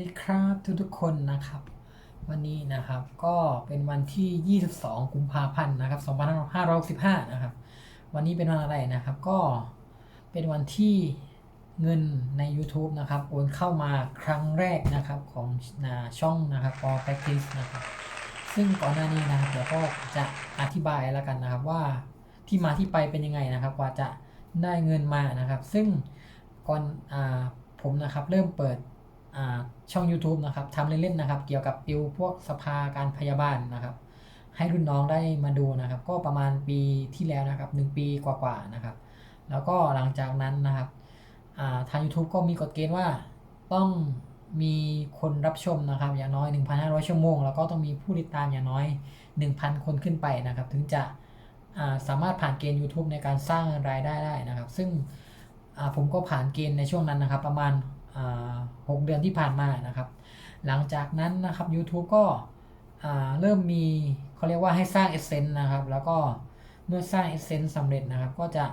ดีครับทุกทุกๆคนนะครับ วันนี้นะครับก็เป็นวันที่ 22 กุมภาพันธ์นะครับ2565นะครับ วันนี้เป็นวันอะไรนะครับ ก็เป็นวันที่เงินใน YouTube นะครับโอนเข้ามาครั้งแรกนะครับของนาช่องนะครับ for practice นะครับ ซึ่งก่อนหน้านี้นะครับเดี๋ยวก็จะอธิบายแล้วกันนะครับว่าที่มาที่ไปเป็นยังไงนะครับ กว่าจะได้เงินมานะครับ ซึ่งก่อนอาผมนะครับเริ่มเปิด ช่อง YouTube นะครับทำเล่นๆนะครับ เกี่ยวกับติวพวกสภาการพยาบาลนะครับ ให้รุ่นน้องได้มาดูนะครับ ก็ประมาณปีที่แล้วนะครับ 1 ปีกว่าๆนะครับ แล้วก็หลังจากนั้นนะครับทาง YouTube ก็มีกฎเกณฑ์ว่าต้องมีคนรับชมนะครับ อย่างน้อย 1,500 ชั่วโมง แล้วก็ต้องมีผู้ติดตามอย่างน้อย 1,000 คนขึ้นไปนะครับ ถึงจะาสามารถผ่านเกณฑ์ YouTube ในการสร้างรายได้ได้นะครับ ซึ่งผมก็ผ่านเกณฑ์ในช่วงนั้นนะครับ ประมาณ 6เดือนที่ผ่านมานะครับ หลังจากนั้นนะครับ YouTube ก็เริ่มมีเขาเรียกว่าให้สร้าง Essence นะครับ แล้วก็เมื่อสร้าง Essence สำเร็จนะครับ ก็จะ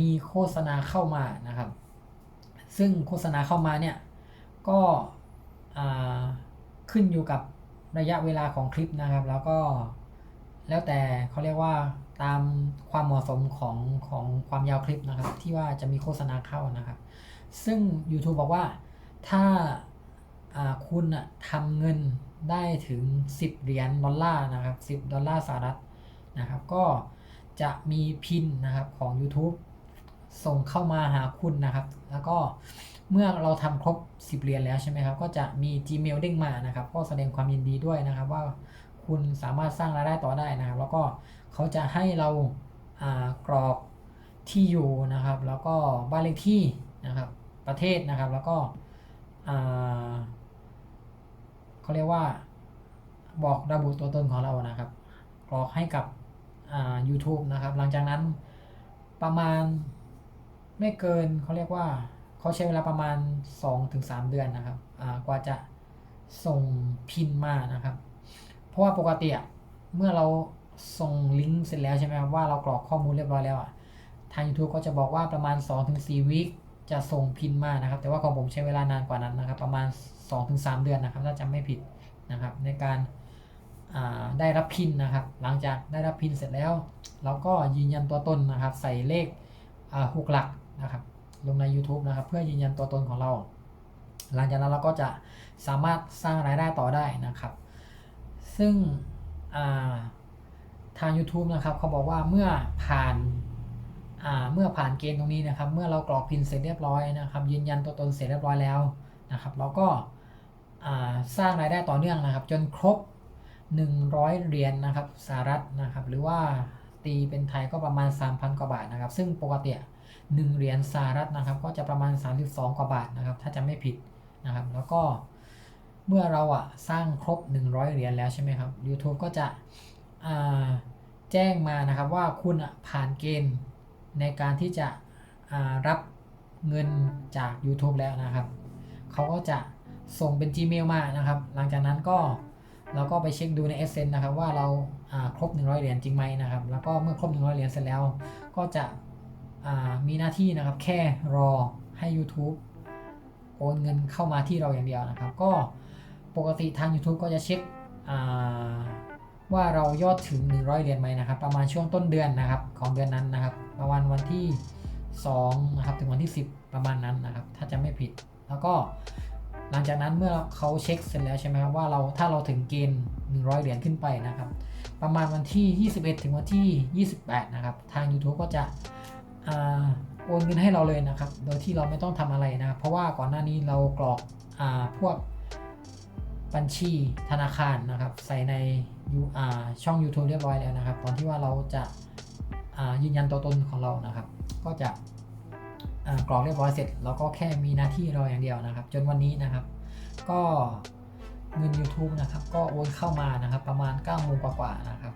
มีโฆษณาเข้ามานะครับ ซึ่งโฆษณาเข้ามาเนี่ย ก็ขึ้นอยู่กับระยะเวลาของคลิปนะครับ แล้วก็แล้วแต่เขาเรียกว่าตามความเหมาะสมของของความยาวคลิปนะครับ ที่ว่าจะมีโฆษณาเข้านะครับ ซึ่ง YouTube บอกว่าถ้าาคุณทำเงินได้ถึง 10 เหรียญดอลลาร์นะครับ 10 ดอลลาร์สหรัฐนะครับ ก็จะมีพินนะครับของ YouTube ส่งเข้ามาหาคุณนะครับ แล้วก็เมื่อเราทำครบ 10 เหรียญแล้วใช่ไหมครับ ก็จะมี Gmail เด้งมานะครับ ก็แสดงความยินดีด้วยนะครับ ว่าคุณสามารถสร้างรายได้ต่อได้นะครับ แล้วก็เขาจะให้เราากรอกที่อยู่นะครับ แล้วก็บ้านเลขที่นะครับ ประเทศนะครับ แล้วก็เขาเรียกว่าบอกระบุตัวตนของเรานะครับ กรอกให้กับ YouTube นะครับ หลังจากนั้นประมาณไม่เกินเขาเรียกว่าเขาใช้เวลาประมาณ 2-3 เดือนนะครับกว่าจะส่งพินมานะครับ เพราะว่าปกติอะเมื่อเราส่งลิงก์เสร็จแล้วใช่ไหมครับว่าเรากรอกข้อมูลเรียบร้อยแล้วอะทาง YouTube ก็จะบอกว่าประมาณ 2-4วิ จะส่งพินมานะครับ แต่ว่าของผมใช้เวลานานกว่านั้นนะครับ ประมาณ 2-3 เดือนนะครับ ถ้าจำไม่ผิดนะครับ ในการาได้รับพินนะครับ หลังจากได้รับพินเสร็จแล้วเราก็ยืนยันตัวตนนะครับ ใส่เลขหกหลักนะครับ ลงใน YouTube นะครับ เพื่อยืนยันตัวตนของเรา หลังจากนั้นเราก็จะสามารถสร้างรายได้ต่อได้นะครับ ซึ่งาทาง YouTube นะครับเขาบอกว่าเมื่อผ่าน เมื่อผ่านเกณฑ์ตรงนี้นะครับ เมื่อเรากรอกพินเสร็จเรียบร้อยนะครับ ยืนยันตัวตนเสร็จเรียบร้อยแล้วนะครับ เราก็สร้างรายได้ต่อเนื่องนะครับ จนครบ 100 เหรียญนะครับสหรัฐนะครับ หรือว่าตีเป็นไทยก็ประมาณ 3,000 กว่าบาทนะครับ ซึ่งปกติหนึ่งเหรียญสหรัฐนะครับ ก็จะประมาณ 32 กว่าบาทนะครับ ถ้าจะไม่ผิดนะครับ แล้วก็เมื่อเราอะสร้างครบ 100 เหรียญแล้วใช่ไหมครับ YouTube ก็จะแจ้งมานะครับว่าคุณผ่านเกณฑ์ ในการที่จะรับเงินจาก YouTube แล้วนะครับ เขาก็จะส่งเป็น Gmail มานะครับ หลังจากนั้นก็เราก็ไปเช็คดูใน Essence นะครับ ว่าเราาครบ 100 เหรียญจริงไหมนะครับ แล้วก็เมื่อครบ 100 เหรียญเสร็จแล้ว ก็จะมีหน้าที่นะครับ แค่รอให้ YouTube โอนเงินเข้ามาที่เราอย่างเดียวนะครับ ก็ปกติทาง YouTube ก็จะเช็ค ว่าเรายอดถึง 100 เหรียญไหมนะครับ ประมาณช่วงต้นเดือนนะครับของเดือนนั้นนะครับ ประมาณวันที่2นะครับถึงวันที่ 10 ประมาณนั้นนะครับ ถ้าจะไม่ผิด แล้วก็หลังจากนั้นเมื่อเขาเช็คเสร็จแล้วใช่ไหมครับว่าเราถ้าเราถึงเกณฑ์ 100 เหรียญขึ้นไปนะครับ ประมาณวันที่ 21 ถึงวันที่ 28 นะครับ ทาง YouTube ก็จะโอนเงินให้เราเลยนะครับ โดยที่เราไม่ต้องทำอะไรนะครับ เพราะว่าก่อนหน้านี้เรากรอกอพวกบัญชีธนาคารนะครับ ใส่ใน ช่อง YouTube เรียบร้อยแล้วนะครับ ตอนที่ว่าเราจะายืนยันตัวตนของเรานะครับ ก็จะกรอกเรียบร้อยเสร็จเราก็แค่มีหน้าที่รออย่างเดียวนะครับ จนวันนี้นะครับ ก็เงิน YouTube นะครับ ก็โอนเข้ามานะครับประมาณ9โมงกว่าๆนะครับ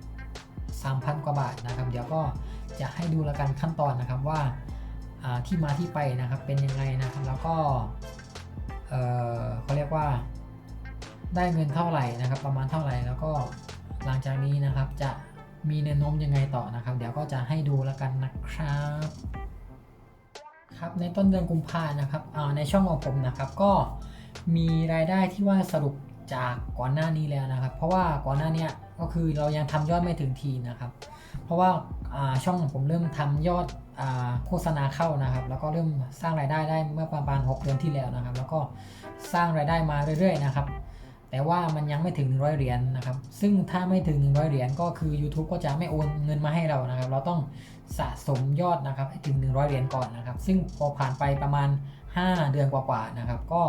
3,000 กว่าบาทนะครับ เดี๋ยวก็จะให้ดูละกันขั้นตอนนะครับว่าาที่มาที่ไปนะครับเป็นยังไงนะครับ แล้วก็เขาเรียกว่าได้เงินเท่าไหร่นะครับ ประมาณเท่าไหร่แล้วก็ หลังจากนี้นะครับจะมีแนวโน้มยังไงต่อนะครับ เดี๋ยวก็จะให้ดูและกันนะครับ ครับในต้นเดือนกุมภานะครับอ่าในช่องของผมนะครับ ก็มีรายได้ที่ว่าสรุปจากก่อนหน้านี้แล้วนะครับ เพราะว่าก่อนหน้านี้ก็คือเรายังทำยอดไม่ถึงทีนะครับ เพราะว่าอ่าช่องของผมเริ่มทำยอดอาโฆษณาเข้านะครับ แล้วก็เริ่มสร้างรายได้ได้เมื่อประมาณ 6 เดือนที่แล้วนะครับ แล้วก็สร้างรายได้มาเรื่อย ๆ นะครับ แต่ว่ามันยังไม่ถึง 100 เหรียญนะครับ ซึ่งถ้าไม่ถึง 100 เหรียญก็คือ YouTube ก็จะไม่โอนเงินมาให้เรานะครับ เราต้องสะสมยอดนะครับให้ถึง 100 เหรียญก่อนนะครับ ซึ่งพอผ่านไปประมาณ 5 เดือนกว่าๆนะครับ ก็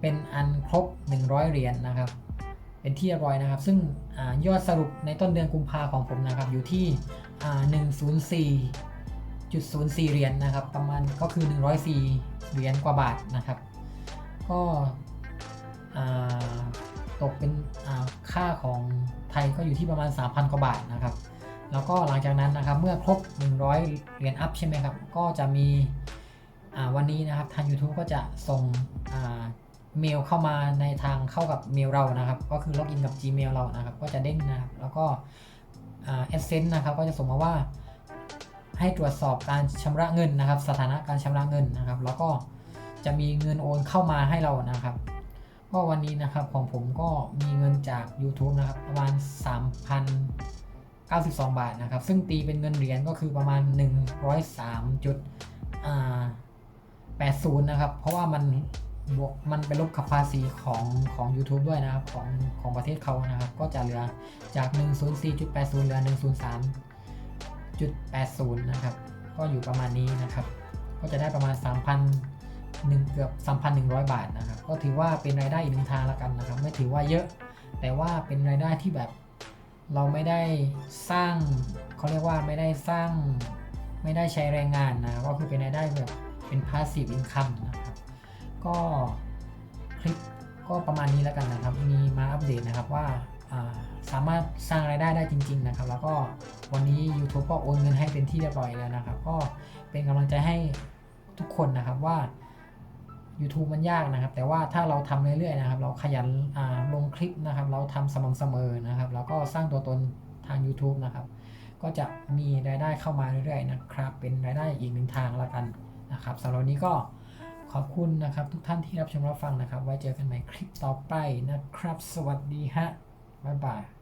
เป็นอันครบ 100 เหรียญนะครับ เป็นที่เรียบร้อยนะครับ ซึ่งอยอดสรุปในต้นเดือนกุมภาของผมนะครับ อยู่ที่อ่า104.04 เหรียญนะครับ ประมาณก็คือ 104 เหรียญกว่าบาทนะครับ ก็อ่า ตกเป็นค่าของไทยก็อยู่ที่ประมาณ 3,000 กว่าบาทนะครับ แล้วก็หลังจากนั้นนะครับเมื่อครบ 100 เหรียญอัพใช่ไหมครับ ก็จะมีวันนี้นะครับทาง YouTube ก็จะส่งเมลเข้ามาในทางเข้ากับเมลเรานะครับ ก็คือล็อกอินกับ Gmail เรานะครับ ก็จะเด้งนะครับ แล้วก็เอ่า Essence นะครับก็จะส่งมาว่าให้ตรวจสอบการชำระเงินนะครับ สถานะการชำระเงินนะครับ แล้วก็จะมีเงินโอนเข้ามาให้เรานะครับ ก็วันนี้นะครับของผมก็มีเงินจาก YouTube นะครับประมาณ 3,092 บาทนะครับ ซึ่งตีเป็นเงินเหรียญก็คือประมาณ 103จุด80 นะครับ เพราะว่ามันบวกมันไปลบกับภาษีของของ YouTube ด้วยนะครับ ของของประเทศเขานะครับ ก็จะเหลือจาก 104.80เหลือ 103จุด80 นะครับ ก็อยู่ประมาณนี้นะครับ ก็จะได้ประมาณ 3,000 หนึ่งเกือบ 3,100 บาทนะครับ ก็ถือว่าเป็นรายได้อีกหนึ่งทางละกันนะครับ ไม่ถือว่าเยอะ แต่ว่าเป็นรายได้ที่แบบเราไม่ได้สร้างเขาเรียกว่าไม่ได้สร้างไม่ได้ใช้แรงงานนะ ก็คือเป็นรายได้แบบเป็น passive income นะครับ ก็คลิปก็ประมาณนี้แล้วกันนะครับ มีมาอัปเดตนะครับว่าสามารถสร้างรายได้ได้จริง ๆ นะครับ แล้วก็วันนี้ YouTube ก็โอนเงินให้เป็นที่เรียบร้อยแล้วนะครับ ก็เป็นกำลังใจให้ทุกคนนะครับว่า YouTube มันยากนะครับ แต่ว่าถ้าเราทำเรื่อยๆนะครับ เราขยันลงคลิปนะครับ เราทำสม่ำเสมอนะครับ แล้วก็สร้างตัวตนทาง YouTube นะครับ ก็จะมีรายได้เข้ามาเรื่อยๆนะครับ เป็นรายได้อีกหนึ่งทางละกันนะครับสำหรับนี้ก็ขอบคุณนะครับ ทุกท่านที่รับชมรับฟังนะครับ ไว้เจอกันใหม่คลิปต่อไปนะครับ สวัสดีฮะบ๊ายบาย